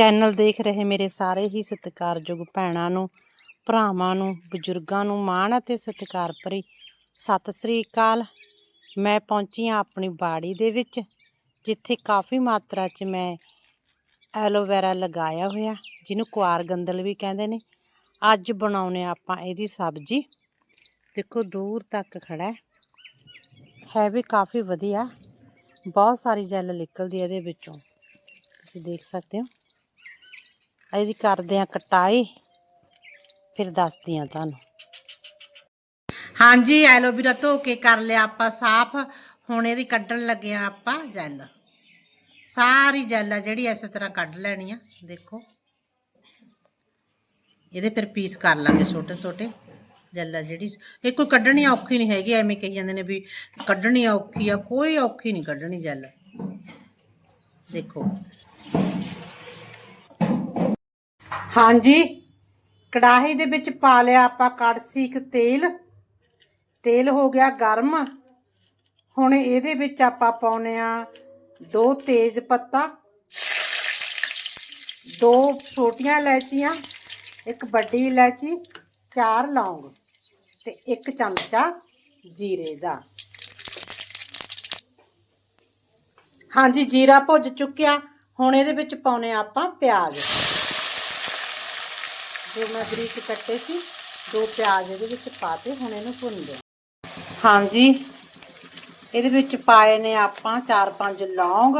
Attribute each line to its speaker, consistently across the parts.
Speaker 1: Channel ਦੇਖ ਰਹੇ ਮੇਰੇ ਸਾਰੇ ਹੀ ਸਤਿਕਾਰਯੋਗ ਭੈਣਾਂ ਨੂੰ, ਭਰਾਵਾਂ ਨੂੰ, ਬਜ਼ੁਰਗਾਂ ਨੂੰ ਮਾਣ ਅਤੇ ਸਤਿਕਾਰ ਭਰੀ ਸਤਿ ਸ੍ਰੀ ਅਕਾਲ। ਮੈਂ ਪਹੁੰਚੀ ਹਾਂ ਆਪਣੀ ਬਾੜੀ ਦੇ ਵਿੱਚ, ਜਿੱਥੇ ਕਾਫੀ ਮਾਤਰਾ 'ਚ ਮੈਂ ਐਲੋਵੇਰਾ ਲਗਾਇਆ ਹੋਇਆ, ਜਿਹਨੂੰ ਕੁਆਰ ਗੰਦਲ ਵੀ ਕਹਿੰਦੇ ਨੇ। ਅੱਜ ਬਣਾਉਨੇ ਆਪਾਂ ਇਹਦੀ ਸਬਜ਼ੀ। ਦੇਖੋ, ਦੂਰ ਤੱਕ ਖੜਾ ਹੈ ਵੀ ਕਾਫੀ ਵਧੀਆ। ਬਹੁਤ ਸਾਰੀ ਜੈਲ ਨਿਕਲਦੀ ਹੈ ਇਹਦੇ ਵਿੱਚੋਂ। ਤੁਸੀਂ ਦੇਖ ਸਕਦੇ ਹੋ। ਇਹਦੀ ਕਰਦੇ ਆ ਕਟਾਈ, ਫਿਰ ਦੱਸਦੀ ਆ ਤੁਹਾਨੂੰ। ਹਾਂਜੀ, ਐਲੋਵੀਰਾ ਧੋ ਕੇ ਕਰ ਲਿਆ ਆਪਾਂ ਸਾਫ਼। ਹੁਣ ਇਹਦੀ ਕੱਢਣ ਲੱਗੇ ਆ ਆਪਾਂ ਜੈਲ। ਸਾਰੀ ਜੈਲ ਆ ਜਿਹੜੀ ਇਸੇ ਤਰ੍ਹਾਂ ਕੱਢ ਲੈਣੀ ਆ, ਦੇਖੋ। ਇਹਦੇ ਫਿਰ ਪੀਸ ਕਰ ਲਾਂਗੇ ਛੋਟੇ ਛੋਟੇ ਜੈਲ ਜਿਹੜੀ, ਇਹ ਕੋਈ ਕੱਢਣੀ ਔਖੀ ਨਹੀਂ ਹੈਗੀ, ਐਵੇਂ ਕਹੀ ਜਾਂਦੇ ਨੇ ਵੀ ਕੱਢਣੀ ਔਖੀ ਆ, ਕੋਈ ਔਖੀ ਨਹੀਂ ਕੱਢਣੀ ਜੈਲ। ਦੇਖੋ। ਹਾਂਜੀ। ਕੜਾਹੀ ਦੇ ਵਿੱਚ ਪਾ ਲਿਆ ਆਪਾਂ ਕੜਸੀ, ਇੱਕ ਤੇਲ। ਤੇਲ ਹੋ ਗਿਆ ਗਰਮ। ਹੁਣ ਇਹਦੇ ਵਿੱਚ ਆਪਾਂ ਪਾਉਨੇ ਆ ਦੋ ਤੇਜ਼ ਪੱਤਾ ਦੋ ਛੋਟੀਆਂ ਇਲਾਇਚੀਆਂ, ਇੱਕ ਵੱਡੀ ਇਲਾਇਚੀ, ਚਾਰ ਲੌਂਗ ਤੇ ਇੱਕ ਚਮਚਾ ਜੀਰੇ ਦਾ। ਹਾਂਜੀ, ਜੀਰਾ ਭੁੱਜ ਚੁੱਕਿਆ। ਹੁਣ ਇਹਦੇ ਵਿੱਚ ਪਾਉਨੇ ਆ ਆਪਾਂ ਪਿਆਜ਼। ਜੋ ਮੈਂ ਬਰੀਕ ਕੱਟੇ ਸੀ, ਦੋ ਪਿਆਜ਼ ਇਹਦੇ ਵਿੱਚ ਪਾਤੇ, ਹੁਣ ਇਹਨੂੰ ਭੁੰਨਦੇ ਹਾਂਜੀ। ਇਹਦੇ ਵਿੱਚ ਪਾਏ ਨੇ ਆਪਾਂ ਚਾਰ ਪੰਜ ਲੌਂਗ,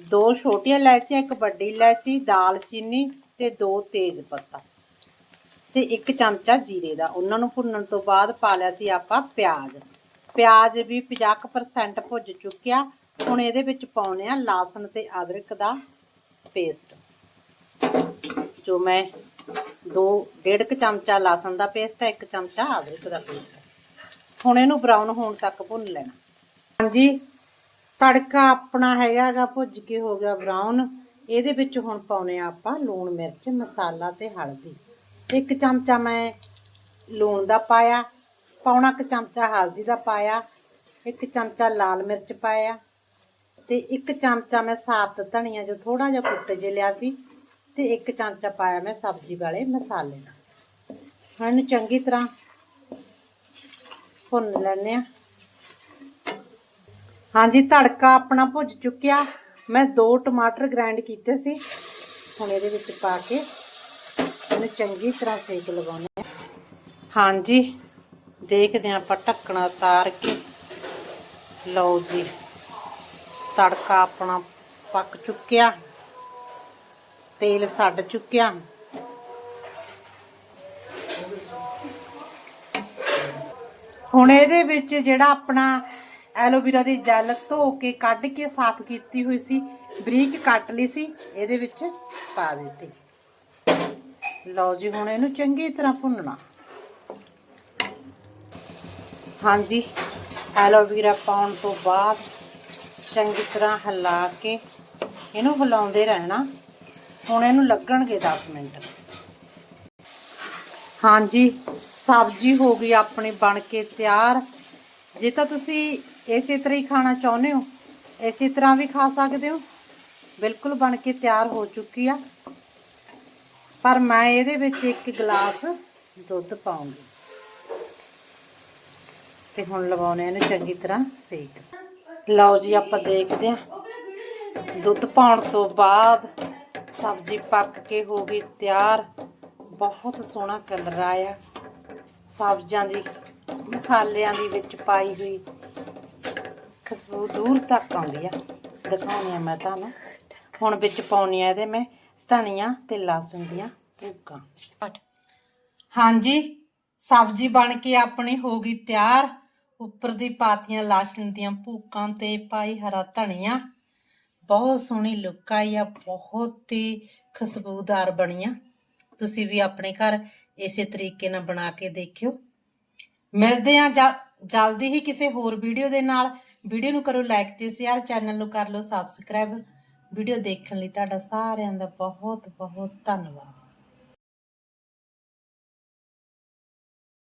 Speaker 1: ਦੋ ਛੋਟੀਆਂ ਇਲਾਇਚੀਆਂ, ਇੱਕ ਵੱਡੀ ਇਲਾਇਚੀ ਦਾਲਚੀਨੀ ਤੇ ਦੋ ਤੇਜ਼ ਪੱਤਾ। ਤੇ ਇੱਕ ਚਮਚਾ ਜੀਰੇ ਦਾ। ਉਹਨਾਂ ਨੂੰ ਭੁੰਨਣ ਤੋਂ ਬਾਅਦ ਪਾ ਲਿਆ ਸੀ ਆਪਾਂ ਪਿਆਜ਼। ਪਿਆਜ਼ ਵੀ 50% ਭੁੱਜ ਚੁੱਕਿਆ। ਹੁਣ ਇਹਦੇ ਵਿੱਚ ਪਾਉਨੇ ਆ ਲਸਣ ਤੇ ਅਦਰਕ ਦਾ ਪੇਸਟ। ਜੋ ਮੈਂ ਦੋ, ਡੇਢ ਕ ਚਮਚਾ ਲਸਣ ਦਾ ਪੇਸਟ ਹੈ, ਇੱਕ ਚਮਚਾ ਅਦਰਕ ਦਾ ਪੇਸਟ ਹੈ। ਹੁਣ ਇਹਨੂੰ ਬਰਾਊਨ ਹੋਣ ਤੱਕ ਭੁੰਨ ਲੈਣਾ। ਹਾਂਜੀ, ਤੜਕਾ ਆਪਣਾ ਹੈਗਾਗਾ, ਭੁੱਜ ਕੇ ਹੋ ਗਿਆ ਬਰਾਊਨ ਇਹਦੇ ਵਿੱਚ ਹੁਣ ਪਾਉਨੇ ਆ ਆਪਾਂ ਲੂਣ ਮਿਰਚ, ਮਸਾਲਾ ਤੇ ਹਲਦੀ। ਇੱਕ ਚਮਚਾ ਮੈਂ ਲੂਣ ਦਾ ਪਾਇਆ, ਪੌਣਾ ਕ ਚਮਚਾ ਹਲਦੀ ਦਾ ਪਾਇਆ, ਇੱਕ ਚਮਚਾ ਲਾਲ ਮਿਰਚ ਪਾਇਆ, ਤੇ ਇੱਕ ਚਮਚਾ ਮੈਂ ਸਾਬਤ ਧਨੀਆ ਜੋ ਥੋੜਾ ਜਿਹਾ ਕੁੱਟ ਜੇ ਲਿਆ ਸੀ ਤੇ ਇੱਕ ਚਮਚਾ ਪਾਇਆ ਮੈਂ ਸਬਜ਼ੀ ਵਾਲੇ ਮਸਾਲੇ ਦਾ ਹੁਣ ਇਹਨੂੰ ਚੰਗੀ ਤਰ੍ਹਾਂ ਭੁੰਨ ਲੈਣੇ ਆ ਹਾਂਜੀ, ਤੜਕਾ ਆਪਣਾ ਭੁੱਜ ਚੁੱਕਿਆ। ਮੈਂ ਦੋ ਟਮਾਟਰ ਗ੍ਰਾਈਂਡ ਕੀਤੇ ਸੀ। ਹੁਣ ਇਹਦੇ ਵਿੱਚ ਪਾ ਕੇ ਇਹਨੂੰ ਚੰਗੀ ਤਰ੍ਹਾਂ ਸੇਕ ਲਗਾਉਣਾ ਹਾਂਜੀ, ਦੇਖਦੇ ਹਾਂ ਆਪਾਂ ਢੱਕਣਾ ਉਤਾਰ ਕੇ। ਲਓ ਜੀ, ਤੜਕਾ ਆਪਣਾ ਪੱਕ ਚੁੱਕਿਆ। ਤੇਲ ਛੱਡ ਚੁੱਕਿਆ। ਹੁਣ ਇਹਦੇ ਵਿੱਚ ਜਿਹੜਾ ਆਪਣਾ ਐਲੋਵੇਰਾ ਦੀ ਜੈਲ ਧੋ ਕੇ ਕੱਢ ਕੇ ਸਾਫ਼ ਕੀਤੀ ਹੋਈ ਸੀ, ਬਰੀਕ ਕੱਟ ਲਈ ਸੀ, ਇਹਦੇ ਵਿੱਚ ਪਾ ਦਿੱਤੀ। ਲਓ ਜੀ, ਹੁਣ ਇਹਨੂੰ ਚੰਗੀ ਤਰ੍ਹਾਂ ਭੁੰਨਣਾ। ਹਾਂਜੀ, ਐਲੋਵੇਰਾ ਪਾਉਣ ਤੋਂ ਬਾਅਦ ਚੰਗੀ ਤਰ੍ਹਾਂ ਹਿਲਾ ਕੇ ਇਹਨੂੰ ਹਿਲਾਉਂਦੇ ਰਹਿਣਾ। ਹੁਣ ਇਹਨੂੰ ਲੱਗਣਗੇ 10 ਮਿੰਟ। ਹਾਂਜੀ, ਸਬਜ਼ੀ ਹੋ ਗਈ ਆਪਣੀ ਬਣ ਕੇ ਤਿਆਰ। ਜੇ ਤਾਂ ਤੁਸੀਂ ਇਸੇ ਤਰ੍ਹਾਂ ਹੀ ਖਾਣਾ ਚਾਹੁੰਦੇ ਹੋ, ਇਸੇ ਤਰ੍ਹਾਂ ਵੀ ਖਾ ਸਕਦੇ ਹੋ। ਬਿਲਕੁਲ ਬਣ ਕੇ ਤਿਆਰ ਹੋ ਚੁੱਕੀ ਆ। ਪਰ ਮੈਂ ਇਹਦੇ ਵਿੱਚ ਇੱਕ ਗਲਾਸ ਦੁੱਧ ਪਾਉਂਗੀ। ਤੇ ਹੁਣ ਲਵਾਉਣੇ ਇਹਨੂੰ ਚੰਗੀ ਤਰ੍ਹਾਂ ਸੇਕ। ਲਓ ਜੀ, ਆਪਾਂ ਦੇਖਦੇ ਹਾਂ। ਦੁੱਧ ਪਾਉਣ ਤੋਂ ਬਾਅਦ ਸਬਜ਼ੀ ਪੱਕ ਕੇ ਹੋ ਗਈ ਤਿਆਰ। ਬਹੁਤ ਸੋਹਣਾ ਕਲਰ ਆਇਆ। ਸਬਜ਼ੀਆਂ ਦੀ, ਮਸਾਲਿਆਂ ਦੀ ਵਿੱਚ ਪਾਈ ਹੋਈ ਖੁਸ਼ਬੂ ਦੂਰ ਤੱਕ ਆਉਂਦੀ ਆ। ਦਿਖਾਉਣੀ ਆ ਮੈਂ ਤੁਹਾਨੂੰ। ਹੁਣ ਵਿੱਚ ਪਾਉਣੀ ਆ ਇਹਦੇ ਮੈਂ ਧਨੀਆ ਤੇ ਲਸਣ ਦੀਆਂ ਭੁੱਕਾਂ ਹਾਂਜੀ, ਸਬਜ਼ੀ ਬਣ ਕੇ ਆਪਣੀ ਹੋ ਗਈ ਤਿਆਰ। ਉੱਪਰ ਦੀ ਪਾਤੀਆਂ, ਲਸਣ ਦੀਆਂ ਭੁੱਕਾਂ ਤੇ ਪਾਈ ਹਰਾ ਧਨੀਆ। ਬਹੁਤ ਸੋਹਣੀ ਲੁੱਕ ਆਈ ਆ, ਬਹੁਤ ਹੀ ਖੁਸ਼ਬੂਦਾਰ ਬਣੀਆਂ ਤੁਸੀਂ ਵੀ ਆਪਣੇ ਘਰ ਇਸੇ ਤਰੀਕੇ ਨਾਲ ਬਣਾ ਕੇ ਦੇਖਿਓ। ਮਿਲਦੇ ਆ ਜਲਦੀ ਹੀ ਕਿਸੇ ਹੋਰ ਵੀਡੀਓ ਦੇ ਨਾਲ। ਵੀਡੀਓ ਨੂੰ ਕਰੋ ਲਾਈਕ ਤੇ ਸ਼ੇਅਰ ਚੈਨਲ ਨੂੰ ਕਰ ਲਓ ਸਬਸਕ੍ਰਾਈਬ ਵੀਡੀਓ ਦੇਖਣ ਲਈ ਤੁਹਾਡਾ ਸਾਰਿਆਂ ਦਾ ਬਹੁਤ ਬਹੁਤ ਧੰਨਵਾਦ।